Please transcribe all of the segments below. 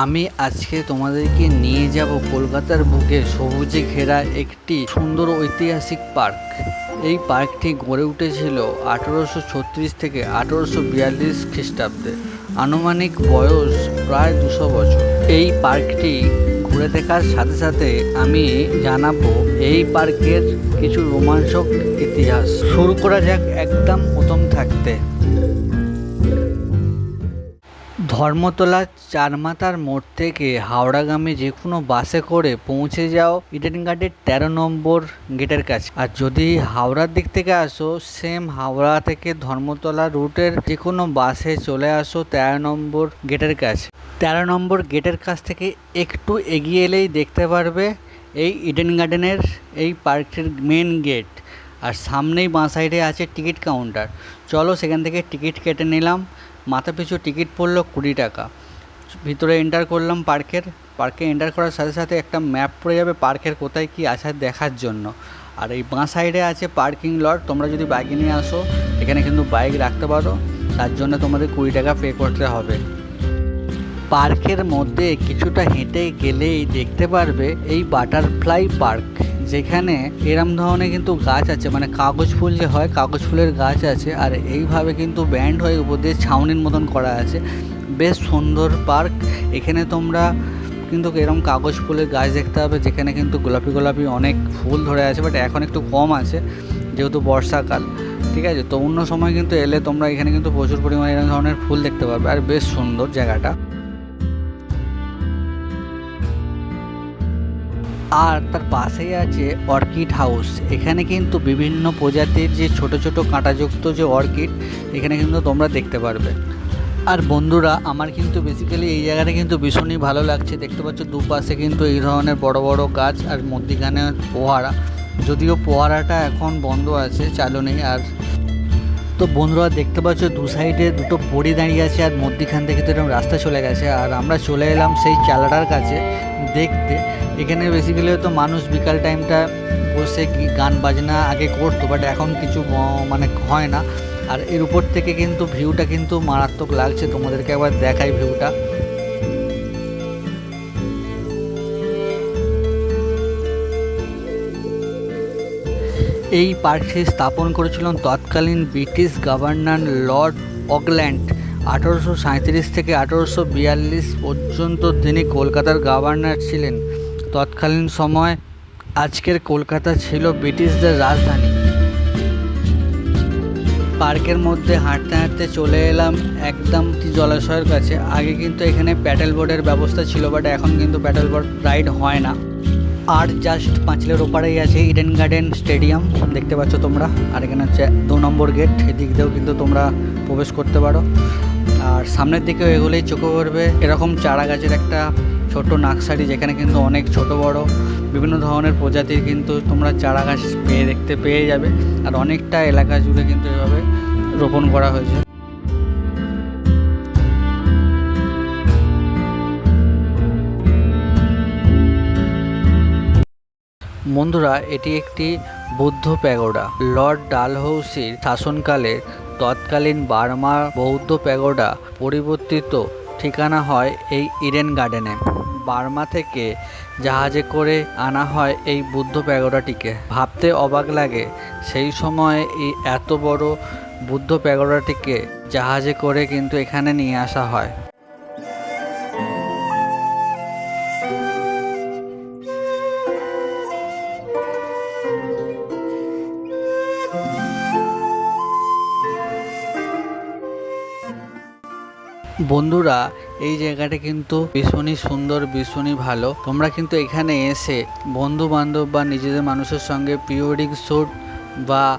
আমি আজকে তোমাদেরকে নিয়ে যাব কলকাতার বুকে সবুজে ঘেরা একটি সুন্দর ঐতিহাসিক পার্ক। এই পার্কটি গড়ে উঠেছিল আঠেরোশো ছত্রিশ থেকে আঠেরোশো বিয়াল্লিশ খ্রিস্টাব্দে। আনুমানিক বয়স প্রায় দুশো বছর। এই পার্কটি ঘুরে দেখার সাথে সাথে আমি জানাব এই পার্কের কিছু রোমাঞ্চক ইতিহাস। শুরু করা যাক একদম প্রথম থাকতে। ধর্মতলা চারমাথার মোড় থেকে হাওড়াগামী যে কোনো বাসে করে পৌঁছে যাও ইডেন গার্ডের তেরো নম্বর গেটের কাছে। আর যদি হাওড়ার দিক থেকে আসো সেম হাওড়া থেকে ধর্মতলা রুটের যে কোনো বাসে চলে আসো তেরো নম্বর গেটের কাছে। তেরো নম্বর গেটের কাছ থেকে একটু এগিয়ে এলেই দেখতে পারবে এই ইডেন গার্ডেনের এই পার্কটির মেন গেট আর সামনেই বাঁ সাইডে আছে টিকিট কাউন্টার চলো সেখান থেকে টিকিট কেটে নিলাম। মাথা পিছু টিকিট পড়ল কুড়ি টাকা। ভিতরে এন্টার করলাম পার্কের। পার্কে এন্টার করার সাথে সাথে একটা ম্যাপ পড়ে যাবে পার্কের কোথায় কী আছে দেখার জন্য। আর এই বাঁ সাইডে আছে পার্কিং লট তোমরা যদি বাইক নিয়ে আসো, এখানে কিন্তু বাইক রাখতে পারো। তার জন্য তোমাদের কুড়ি টাকা পে করতে হবে। পার্কের মধ্যে কিছুটা হেঁটে গেলেই দেখতে পারবে এই বাটারফ্লাই পার্ক যেখানে এরম ধরনের কিন্তু গাছ আছে মানে কাগজ ফুল যে হয়, কাগজ ফুলের গাছ আছে, আর এইভাবে কিন্তু ব্যান্ড হয়ে উপর দিয়ে ছাউনির মতন করা আছে। বেশ সুন্দর পার্ক। এখানে তোমরা কিন্তু এরকম কাগজ ফুলের গাছ দেখতে হবে যেখানে কিন্তু গোলাপি গোলাপি অনেক ফুল ধরে আছে বাট এখন একটু কম আছে, যেহেতু বর্ষাকাল। ঠিক আছে? তো অন্য সময় কিন্তু এলে তোমরা এখানে কিন্তু প্রচুর পরিমাণে এরকম ধরনের ফুল দেখতে পাবে আর বেশ সুন্দর জায়গাটা। আর তার পাশেই আছে অর্কিড হাউস। এখানে কিন্তু বিভিন্ন প্রজাতির যে ছোট ছোট কাঁটাযুক্ত যে অর্কিড, এখানে কিন্তু তোমরা দেখতে পারবে। আর বন্ধুরা, আমার কিন্তু বেসিক্যালি এই জায়গাটা কিন্তু ভীষণই ভালো লাগছে। দেখতে পাচ্ছ, দুপাশে কিন্তু এই ধরনের বড় বড় গাছ আর মধ্যিখানে পোহারা যদিও পোহারাটা এখন বন্ধ আছে, চালু নেই। আর তো বন্ধুরা দেখতে পাচ্ছ দু সাইডে দুটো পড়ি দাঁড়িয়ে আছে আর মধ্যিখান থেকে তো এরকম রাস্তা চলে গেছে। আর আমরা চলে এলাম সেই চালাটার কাছে দেখতে। এখানে বেসিক্যালি হয়তো মানুষ বিকাল টাইমটা বসে কি গান বাজনা আগে করতো বাট এখন কিছু মানে হয় না। আর এর উপর থেকে কিন্তু ভিউটা কিন্তু মারাত্মক লাগছে। তোমাদেরকে একবার দেখাই ভিউটা এই পার্কটি স্থাপন করেছিলেন তৎকালীন ব্রিটিশ গভর্নর লর্ড অকল্যান্ড। আঠারোশো সাঁইত্রিশ থেকে আঠারোশো বিয়াল্লিশ পর্যন্ত তিনি কলকাতার গভর্নর ছিলেন। তৎকালীন সময় আজকের কলকাতা ছিল ব্রিটিশদের রাজধানী। পার্কের মধ্যে হাঁটতে হাঁটতে চলে এলাম একদম জলাশয়ের কাছে। আগে কিন্তু এখানে প্যাডেল বোর্ডের ব্যবস্থা ছিল, বাট এখন কিন্তু প্যাডেল বোর্ড রাইড হয় না। আর জাস্ট পাঁচিলের ওপারেই আছে ইডেন গার্ডেন স্টেডিয়াম দেখতে পাচ্ছ তোমরা। আর এখানে হচ্ছে দু নম্বর গেট, এদিক দিয়েও কিন্তু তোমরা প্রবেশ করতে পারো। আর সামনের দিকেও এগুলোই চোখে পড়বে। এরকম চারা গাছের একটা ছোট নার্সারি, যেখানে কিন্তু অনেক ছোট, বড়, বিভিন্ন ধরনের প্রজাতির কিন্তু তোমরা চারা গাছ পেয়ে দেখতে পেয়ে যাবে। আর অনেকটা এলাকা জুড়ে কিন্তু এভাবে রোপণ করা হয়েছে। বন্ধুরা, এটি একটি বৌদ্ধ প্যাগোডা। লর্ড ডালহৌসির শাসনকালে তৎকালীন বার্মা বৌদ্ধ প্যাগোডা পরিবর্তিত ঠিকানা হয় এই ইডেন গার্ডেনে। বার্মা থেকে জাহাজে করে আনা হয় এই বুদ্ধ প্যাগোডাটিকে। ভাবতে অবাক লাগে, সেই সময় এই এত বড় বুদ্ধ প্যাগোডাটিকে জাহাজে করে কিন্তু এখানে নিয়ে আসা হয়। বন্ধুরা, এই জায়গাটা কিন্তু ভীষণই সুন্দর, ভীষণই ভালো। তোমরা কিন্তু এখানে এসে বন্ধু বান্ধব বা নিজেদের মানুষের সঙ্গে প্রি শ্যুট বা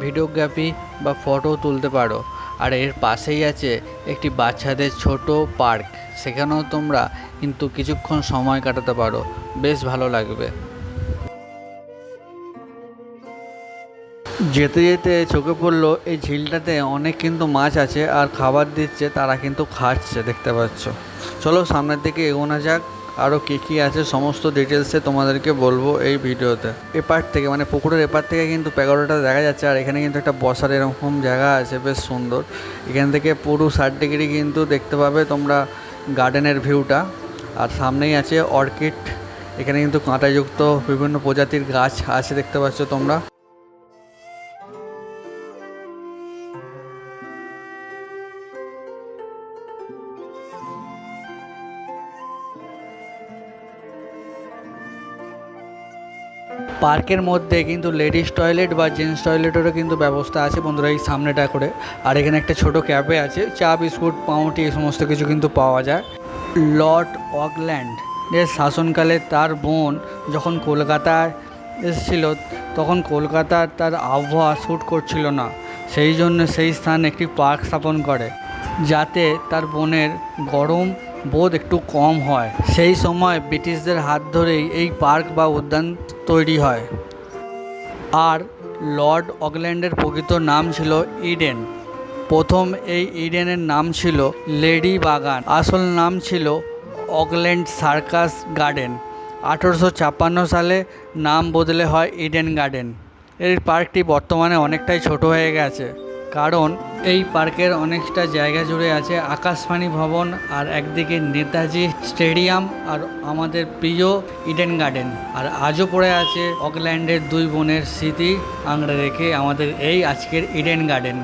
ভিডিওগ্রাফি বা ফটো তুলতে পারো। আর এর পাশেই আছে একটি বাচ্চাদের ছোট পার্ক সেখানেও তোমরা কিন্তু কিছুক্ষণ সময় কাটাতে পারো। বেশ ভালো লাগবে। যেতে যেতে চোখে পড়ল, এই ঝিলটাতে অনেক কিন্তু মাছ আছে আর খাবার দিচ্ছে, তারা কিন্তু খাচ্ছে, দেখতে পাচ্ছ। চলো সামনের দিকে এগোনো যাক আরও কী কী আছে, সমস্ত ডিটেলসে তোমাদেরকে বলব এই ভিডিওতে। এপার থেকে মানে পুকুরের এপার থেকে কিন্তু প্যাগোডাটা দেখা যাচ্ছে, আর এখানে কিন্তু একটা বসার এরকম জায়গা আছে, বেশ সুন্দর। এখান থেকে পুরো ষাট ডিগ্রি কিন্তু দেখতে পাবে তোমরা গার্ডেনের ভিউটা। আর সামনেই আছে অর্কিড, এখানে কিন্তু কাঁটাযুক্ত বিভিন্ন প্রজাতির গাছ আছে, দেখতে পাচ্ছ তোমরা। পার্কের মধ্যে কিন্তু লেডিস টয়লেট বা জেন্টস টয়লেটেরও কিন্তু ব্যবস্থা আছে বন্ধুরা এই সামনেটা করে। আর এখানে একটা ছোট ক্যাফে আছে, চা, বিস্কুট, পাউরুটি এই সমস্ত কিছু কিন্তু পাওয়া যায়। লর্ড অকল্যান্ড এর শাসনকালে তার বোন যখন কলকাতায় এসেছিল, তখন কলকাতার তার আবহাওয়া শ্যুট করছিল না। সেই জন্য সেই স্থান একটি পার্ক স্থাপন করে, যাতে তার বোনের গরম বোধ একটু কম হয়। সেই সময় ব্রিটিশদের হাত ধরেই এই পার্ক বা উদ্যান তৈরি হয়। আর লর্ড অকল্যান্ডের প্রকৃত নাম ছিল ইডেন। প্রথম এই ইডেনের নাম ছিল লেডি বাগান। আসল নাম ছিল অকল্যান্ড সার্কাস গার্ডেন। আঠেরোশো ছাপ্পান্ন সালে নাম বদলে হয় ইডেন গার্ডেন। এই পার্কটি বর্তমানে অনেকটাই ছোট হয়ে গেছে। কারণ এই পার্কের অনেকটা জায়গা জুড়ে আছে আকাশবাণী ভবন আর একদিকে নেতাজি স্টেডিয়াম আর আমাদের প্রিয় ইডেন গার্ডেন। আর আজও পড়ে আছে অকল্যান্ডের দুই বোনের স্মৃতি আংড়ে রেখে আমাদের এই আজকের ইডেন গার্ডেন।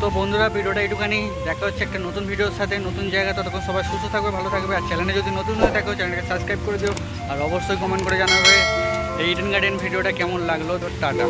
তো বন্ধুরা, ভিডিওটা একটুখানি দেখা হচ্ছে একটা নতুন ভিডিওর সাথে, নতুন জায়গা। ততক্ষণ সবাই সুস্থ থাকবে, ভালো থাকবে। আর চ্যানেলে যদি নতুন হয়ে থাকো চ্যানেলকে সাবস্ক্রাইব করে দিও। আর অবশ্যই কমেন্ট করে জানাবে এই ইডেন গার্ডেন ভিডিওটা কেমন লাগল। তো টাটা।